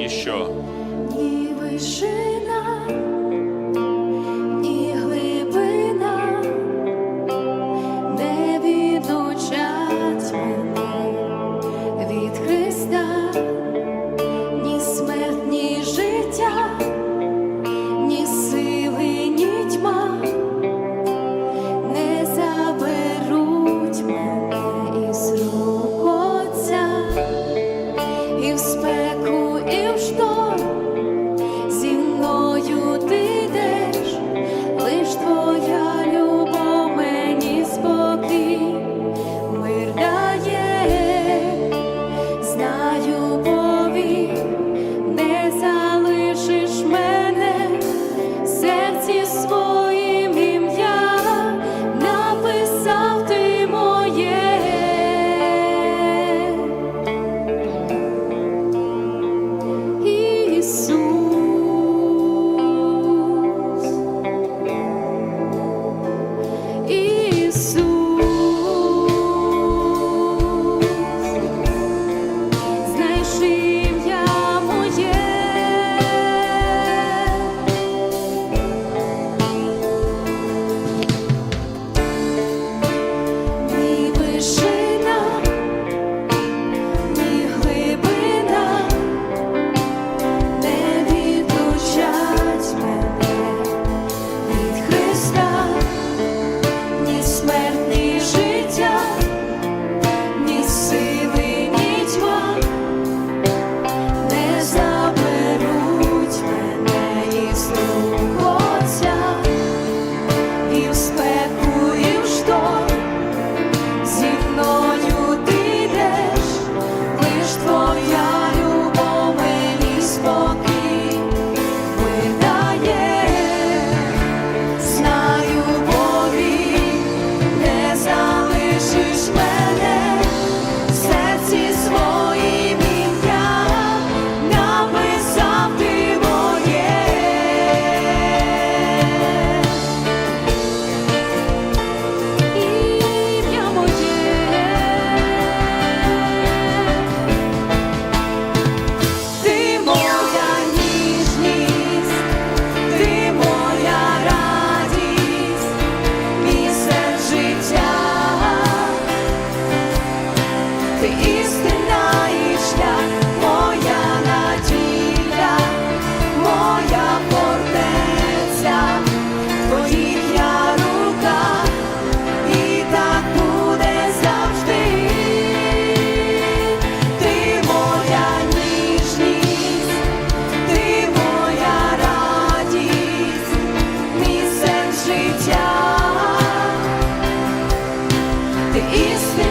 І що? І вишина.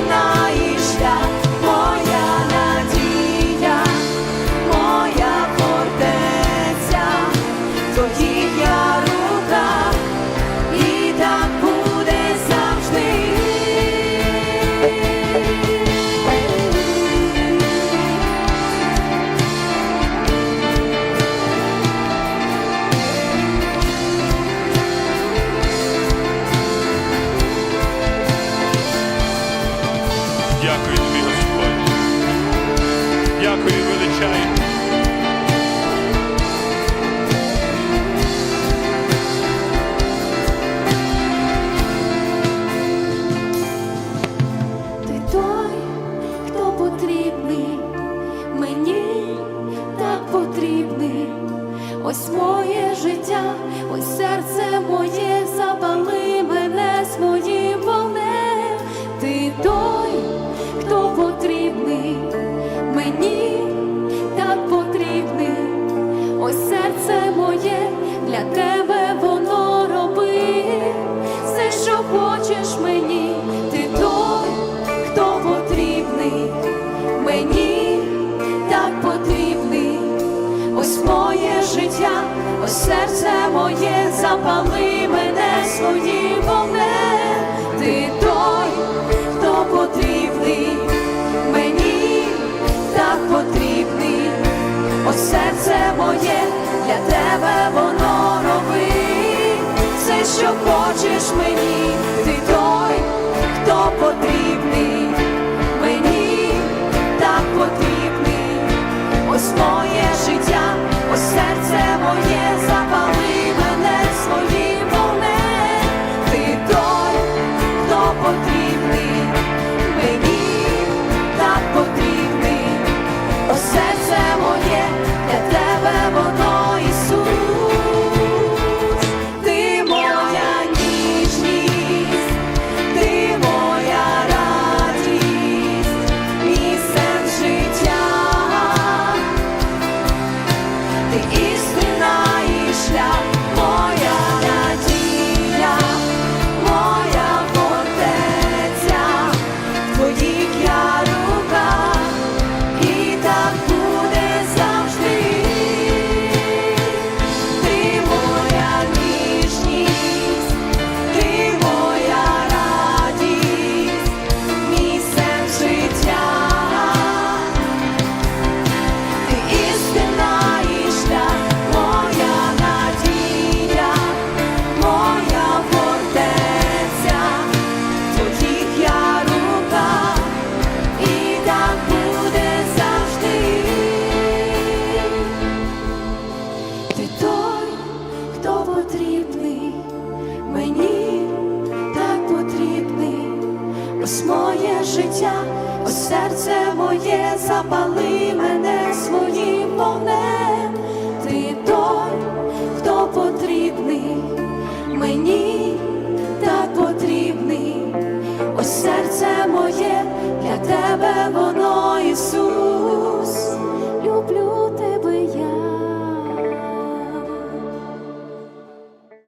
минає шлях. хочеш мені, ти той, хто потрібний, мені так потрібний, ось моє життя, ось серце моє, запали мене своїм вогнем, ти той, хто потрібний, мені так потрібний, ось серце моє, для тебе воно робить. Що хочеш мені? ось моє життя, ось серце моє, запали мене своїм вогнем.